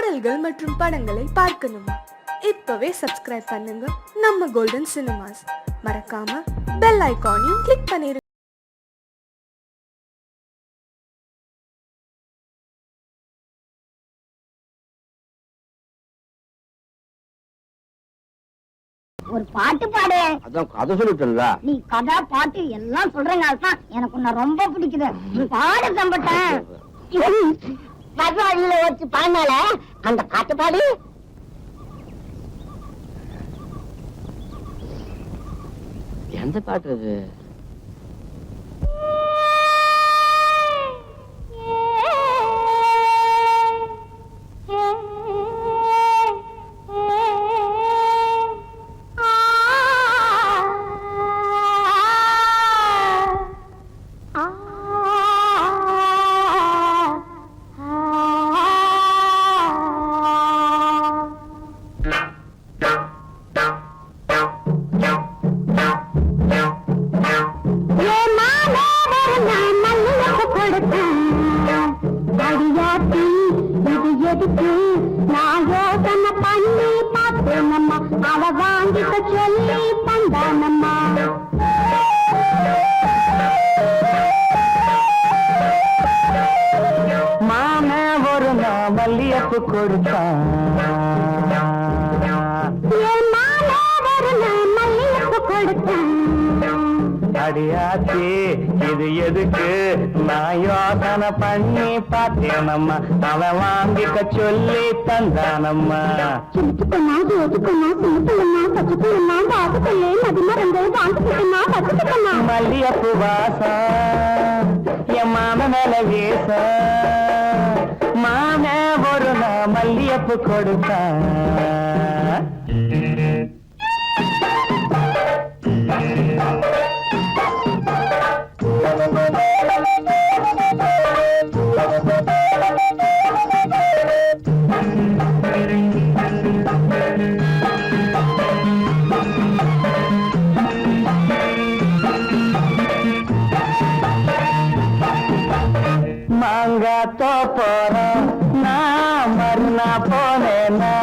பாடல்கள் மற்றும் படங்களை பார்க்கணுமா. இப்பவே சப்ஸ்கிரைப் பண்ணுங்க. நம்ம கோல்டன் சினிமாஸ் மறக்காம பெல் ஐகானையும் கிளிக் பண்ணிருங்க ஒரு பாட்டு பாடு. அதான் கதை சொல்லிட்டல நீ கதை பாட்டு எல்லாம் சொல்றங்க தான் எனக்கு உன்னை ரொம்ப பிடிக்குது. பாடு சம்பட்டேன் வழியில வச்சு பாடினால அந்த பாட்டு பாடு. எந்த பாட்டு அது? அவ வாங்கிக்க சொல்லி தந்தானம்மா மாம ஒரு நாள் மல்லியப்பு கொடுத்தான் அடியாச்சி இது எதுக்கு? நான் யோசனை பண்ணி பார்த்தேனம்மா. அவன் வாங்கிக்க சொல்லி தந்தானம்மா. மல்லியப்பு வாசம் என் மாம மேல வீச. மாம ஒரு நான் மல்லியப்பு கொடுத்தான் போனேனா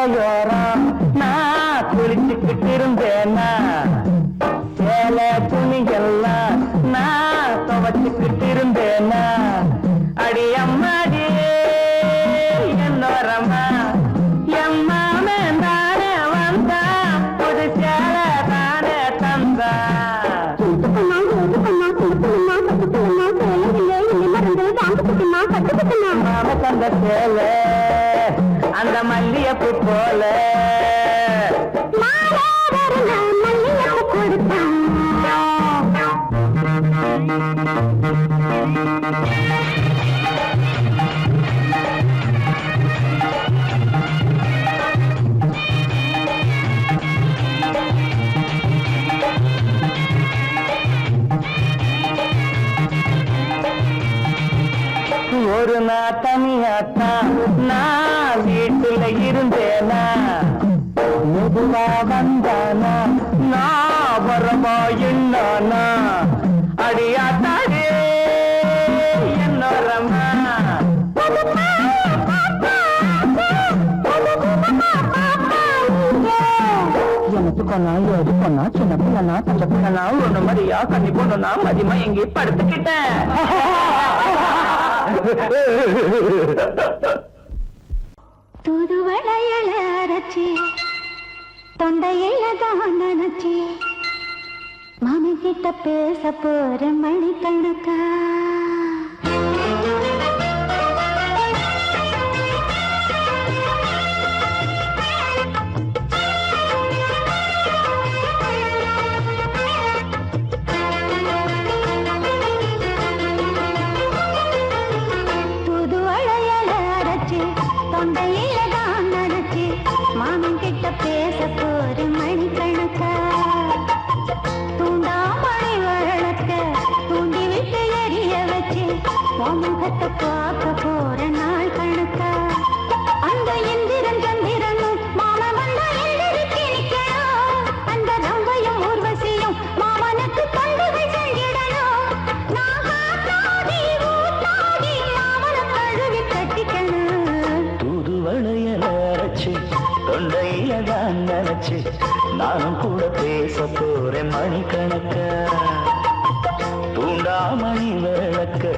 para llorar. அந்த மல்லியப்பு போல. எனக்கு கொண்டா எது கொண்டா சின்ன பிள்ளனா பச்சை பிள்ளனா ஒண்ணு மாதிரியா கண்ணி பொண்ணுனா மதியமா படுத்துக்கிட்டேன் தூதுவளையல அரைச்சி தொண்டையில தான் நினைச்சி மாமி கிட்ட பேச போற வச்சு நானும் கூட பேச போறேன் மணிக்கணக்க. தூண்டா மணி விளக்க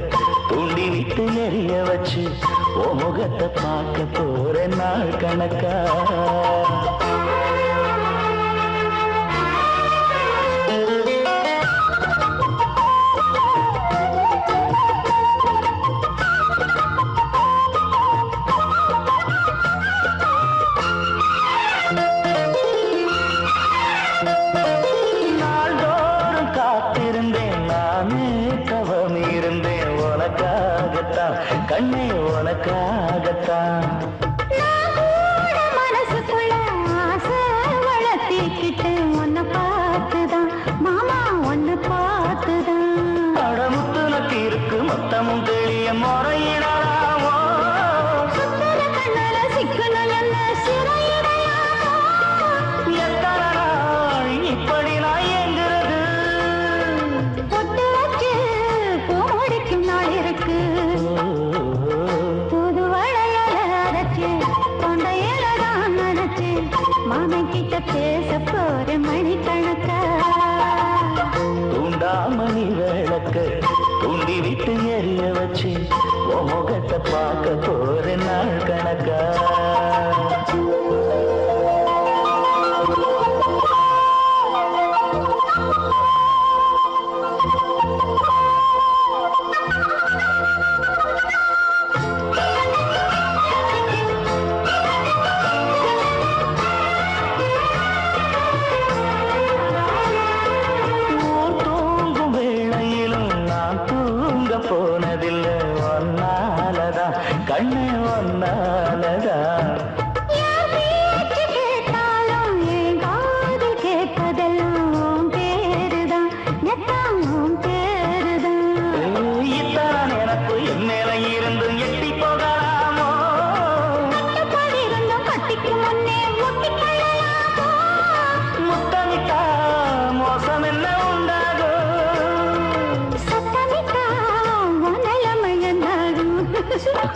தூண்டி விட்டு நெறிய வச்சு ஓ முகத்தை பார்க்க போறேன் நாள் கணக்கா.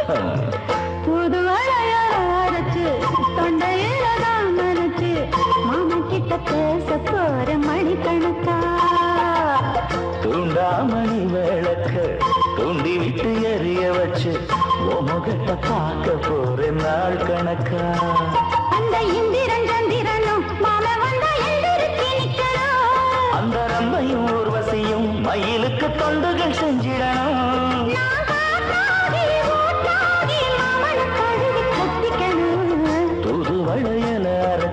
புது அடையாச்சு தொண்டையில தான் நினைச்சு மாமா கிட்ட பேச போற மணிக்கணக்கா தூண்டாமணி விளக்கு தூண்டி விட்டு எரிய வச்சு உமகிட்ட பார்க்க போற நாள் மயிலுக்கு தொண்டுகள்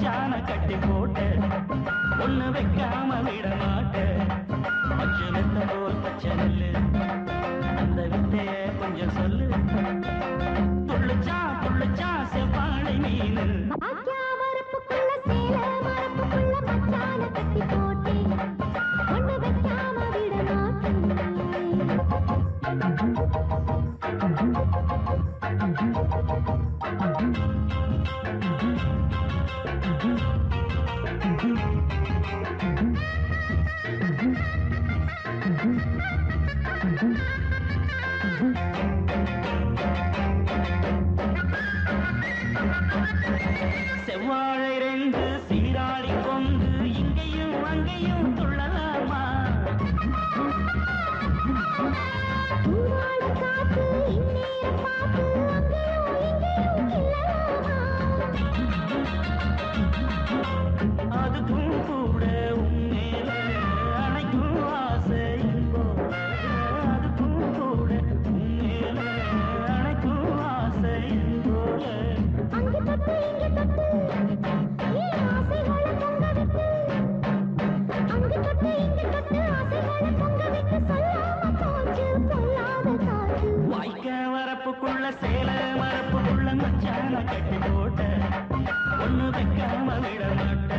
家门 வாழை ரெண்டு சீராடி கொண்டு இங்கேயும் அங்கேயும் துள்ளலாமா? மரப்புக்குள்ள சேல மரப்புக்குள்ள மச்சான கட்டி போட்ட. ஒண்ணு வைக்காம விட மாட்ட.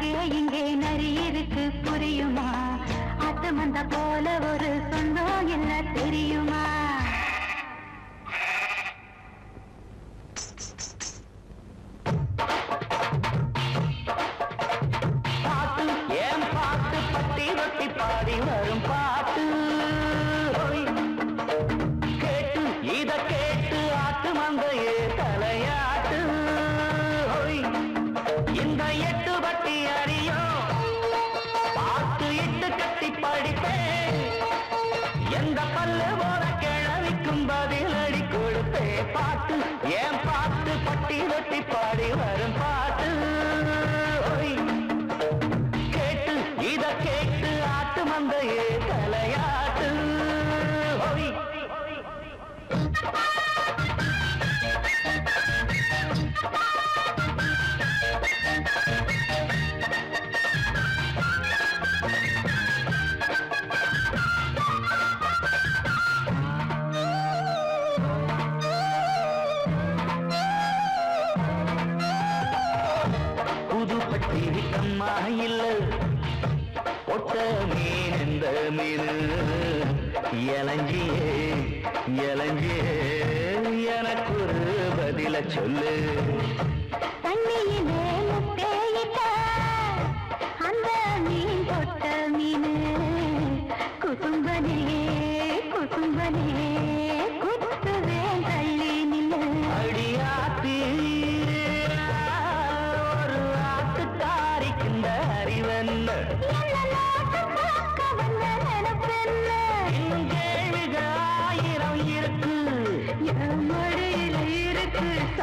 அங்கே இங்கே நரியிருக்கு புரியுமா? அத்தமந்த போல ஒரு சொந்தம் என்ன தெரியுமா? பதிலடி கொடுத்தே பாட்டு. ஏன் பாட்டு பட்டி வெட்டி பாடி வரும் பாட்டு? அம்மா இல்ல ஒட்ட மீன் இந்த மீன். இளஞ்சியே இளஞ்சியே எனக்கு ஒரு பதில சொல்லு. அந்த மீன் தொட்ட மீன். குடும்ப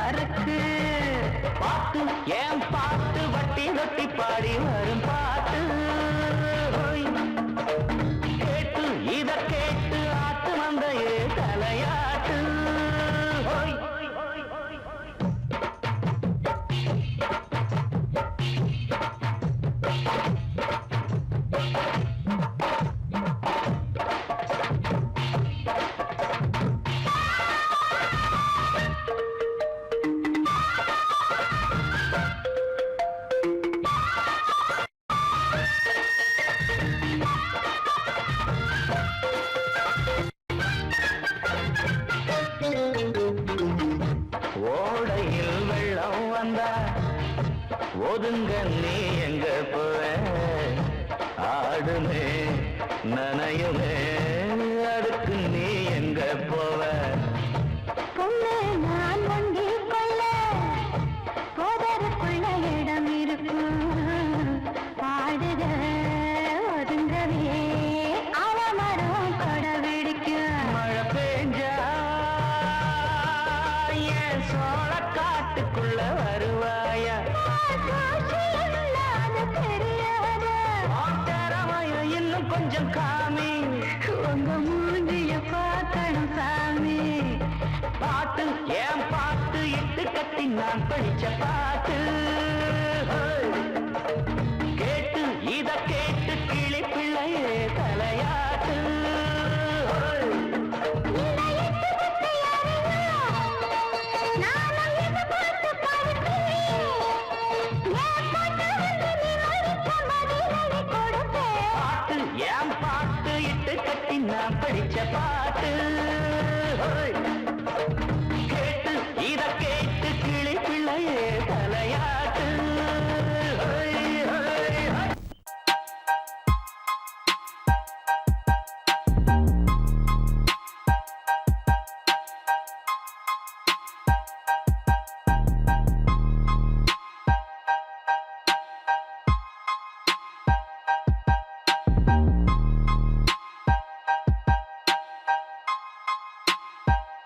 சரக்கு பாட்டு ஏன் பாட்டு? வட்டி வட்டி பாடி வரும் பாட்டு. ஒதுங்க நீ எங்க போவ ஆடுமே நனையுமே அடுக்கு நீ எங்க போவ? நான் வண்டி கொள்ள போதற்குள்ள இடம் இருக்கும். பாடுக ஒதுங்கவே அவமரம் கொட வெடிக்கும் மழை பெஞ்சா என் சோழ காட்டுக்குள்ள வருவாயா இன்னும் கொஞ்சம் காமி. உங்க மூஞ்சிய பார்த்தனும் சாமி. பாட்டு ஏன் பாட்டு இட்டு கட்டி நான் படிச்ச பாட்டு? கேட்டு இத கேட்டு நான் படிச்ச பாட்டு.